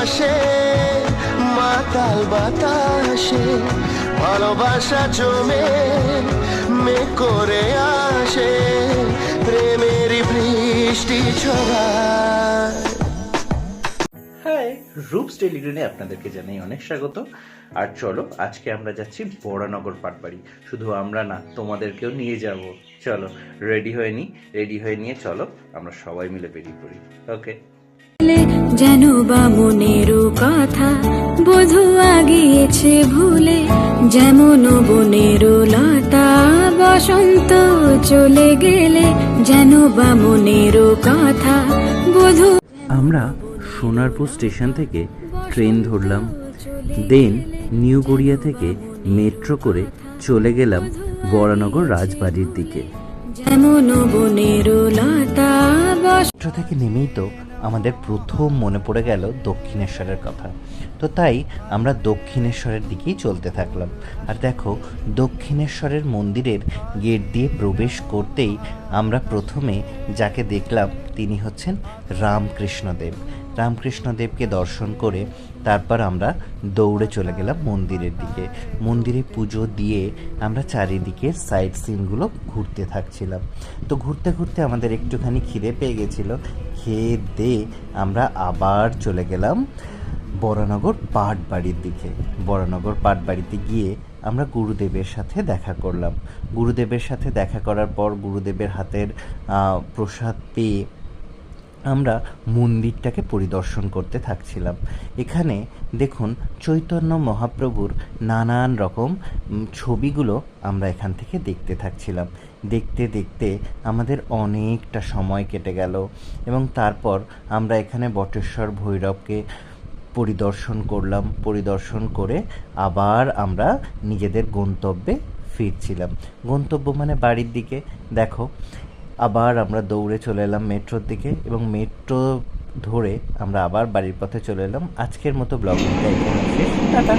আসে মাতাল বাতাসে, ভালোবাসা জমে, মে করে আসে, প্রেমের বৃষ্টি ছড়ায়। হাই, রূপস টেলিগ্রামে আপনাদেরকে জানাই অনেক স্বাগত। আর চলো, আজকে আমরা যাচ্ছি বড়নগর পাটবাড়ি। শুধু আমরা না, তোমাদেরকেও নিয়ে যাব। চলো, রেডি হয়ে নি, রেডি হয়ে নিয়ে চলো, আমরা সবাই মিলে বেরিয়ে পড়ি। ওকে। যেন বা মনেরও কথা বধু আগিয়েছে ভুলে যেমন বনেরও লতা বসন্ত চলে গেলে যেন বা মনেরও কথা বধু আমরা সোনারপুর স্টেশন থেকে ট্রেন ধরলাম দেন নিউ গড়িয়া থেকে মেট্রো করে চলে গেলাম বরানগর রাজবাড়ির দিকে। যেমন বনেরও লতা বস মেট্রো থেকে নেমেই তো আমাদের প্রথম মনে পড়ে গেল দক্ষিণেশ্বরের কথা। তো তাই আমরা দক্ষিণেশ্বরের দিকেই চলতে থাকলাম। আর দেখো, দক্ষিণেশ্বরের মন্দিরের গেট দিয়ে প্রবেশ করতেই আমরা প্রথমে যাকে দেখলাম, তিনি হচ্ছেন রামকৃষ্ণদেব। রামকৃষ্ণদেবকে দর্শন করে তারপর আমরা দৌড়ে চলে গেলাম মন্দিরের দিকে। মন্দিরে পুজো দিয়ে আমরা চারিদিকের সাইড সিনগুলো ঘুরতে থাকছিলাম। তো ঘুরতে ঘুরতে আমাদের একটুখানি খিদে পেয়ে গেছিল। খেয়ে দে আমরা আবার চলে গেলাম বড়নগর পাটবাড়ির দিকে। বড়নগর পাটবাড়িতে গিয়ে আমরা গুরুদেবের সাথে দেখা করলাম। গুরুদেবের সাথে দেখা করার পর গুরুদেবের হাতের প্রসাদ পেয়ে আমরা মন্দিরটাকে পরিদর্শন করতে থাকছিলাম। এখানে দেখুন চৈতন্য মহাপ্রভুর নানান রকম ছবিগুলো আমরা এখান থেকে দেখতে থাকছিলাম। দেখতে দেখতে আমাদের অনেকটা সময় কেটে গেল এবং তারপর আমরা এখানে বটেশ্বর ভৈরবকে পরিদর্শন করলাম। পরিদর্শন করে আবার আমরা নিজেদের গন্তব্যে ফিরছিলাম। গন্তব্য মানে বাড়ির দিকে। দেখো আবার আমরা দৌড়ে চলে এলাম মেট্রোর দিকে এবং মেট্রো ধরে আমরা আবার বাড়ির পথে চলে এলাম। আজকের মতো ব্লগিংটা এখানে টাটা।